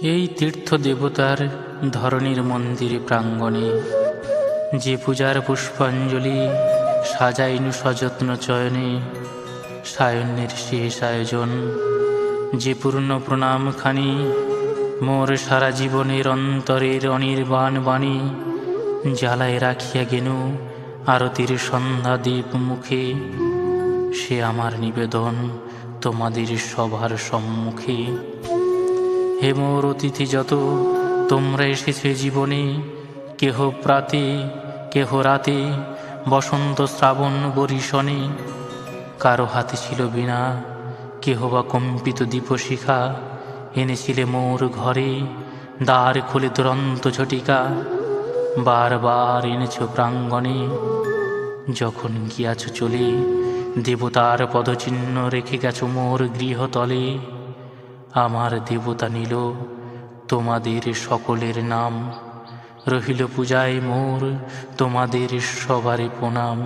এই তীর্থ দেবতার ধরনীর মন্দির প্রাঙ্গণে যে পূজার পুষ্পাঞ্জলি সাজাইনু সযত্ন চয়নে সায়ন্যের শেষ আয়োজন, যে পূর্ণ প্রণামখানি মোর সারা জীবনের অন্তরের অনির্বাণ বাণী জ্বালায় রাখিয়া গেনু আরতির সন্ধ্যা দ্বীপ মুখে, সে আমার নিবেদন তোমাদের সবার সম্মুখে। হে মোর অতিথি যত, তোমরা এসেছে জীবনে, কেহ প্রাতে, কেহ রাতে, বসন্ত শ্রাবণ বরিশনে কারও হাতে ছিল বিনা কেহ বা কম্পিত দীপশিখা, এনেছিলে মোর ঘরে দ্বার খুলে দুরন্ত ঝটিকা। বারবার এনেছ প্রাঙ্গণে, যখন গিয়াছ চলে, দেবতার পদচিহ্ন রেখে গেছ মোর গৃহতলে। আমার দেবতা নিল তোমাদের সকলের নাম। রহিল পূজায় মোর তোমাদের সবারে প্রণাম।